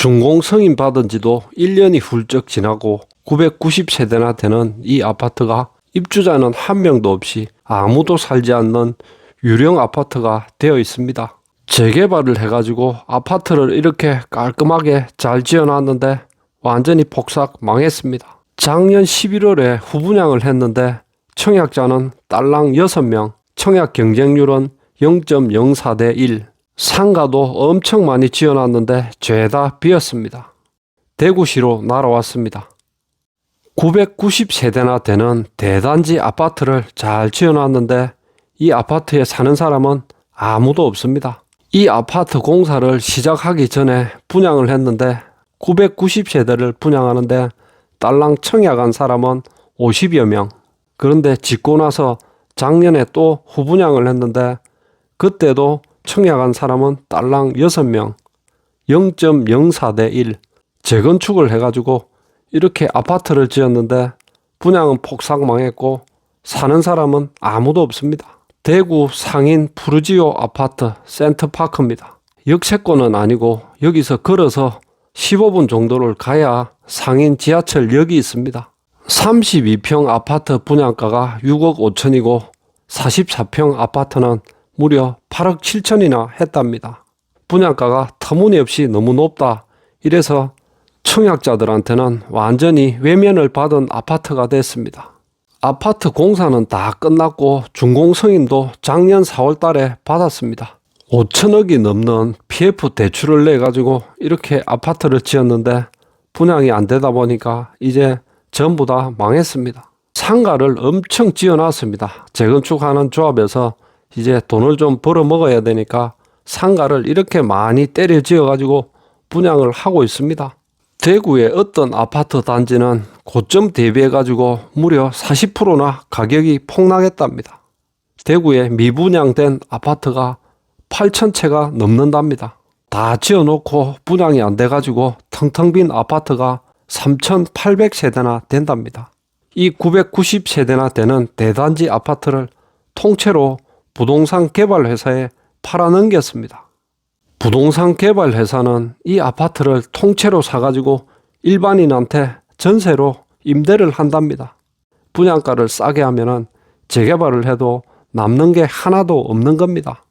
준공 승인 받은 지도 1년이 훌쩍 지나고 990세대나 되는 이 아파트가 입주자는 한 명도 없이 아무도 살지 않는 유령 아파트가 되어 있습니다. 재개발을 해가지고 아파트를 이렇게 깔끔하게 잘 지어놨는데 완전히 폭삭 망했습니다. 작년 11월에 후분양을 했는데 청약자는 딸랑 6명, 청약 경쟁률은 0.04대 1. 상가도 엄청 많이 지어놨는데 죄다 비었습니다. 대구시로 날아왔습니다. 990세대나 되는 대단지 아파트를 잘 지어놨는데 이 아파트에 사는 사람은 아무도 없습니다. 이 아파트 공사를 시작하기 전에 분양을 했는데 990세대를 분양하는데 딸랑 청약한 사람은 50여 명. 그런데 짓고 나서 작년에 또 후분양을 했는데 그때도 청약한 사람은 딸랑 6명. 0.04대 1. 재건축을 해가지고 이렇게 아파트를 지었는데 분양은 폭삭 망했고 사는 사람은 아무도 없습니다. 대구 상인 푸르지오 아파트 센터파크입니다. 역세권은 아니고 여기서 걸어서 15분 정도를 가야 상인 지하철역이 있습니다. 32평 아파트 분양가가 6억 5천이고 44평 아파트는 무려 8억 7천이나 했답니다. 분양가가 터무니없이 너무 높다. 이래서 청약자들한테는 완전히 외면을 받은 아파트가 됐습니다. 아파트 공사는 다 끝났고 준공 승인도 작년 4월 달에 받았습니다. 5천억이 넘는 PF 대출을 내 가지고 이렇게 아파트를 지었는데 분양이 안 되다 보니까 이제 전부 다 망했습니다. 상가를 엄청 지어놨습니다. 재건축하는 조합에서 이제 돈을 좀 벌어 먹어야 되니까 상가를 이렇게 많이 때려 지어 가지고 분양을 하고 있습니다. 대구의 어떤 아파트 단지는 고점 대비해 가지고 무려 40%나 가격이 폭락했답니다. 대구에 미분양된 아파트가 8천 채가 넘는답니다. 다 지어놓고 분양이 안 돼 가지고 텅텅 빈 아파트가 3,800세대나 된답니다. 이 990세대나 되는 대단지 아파트를 통째로 부동산 개발 회사에 팔아넘겼습니다. 부동산 개발 회사는 이 아파트를 통째로 사가지고 일반인한테 전세로 임대를 한답니다. 분양가를 싸게 하면은 재개발을 해도 남는 게 하나도 없는 겁니다.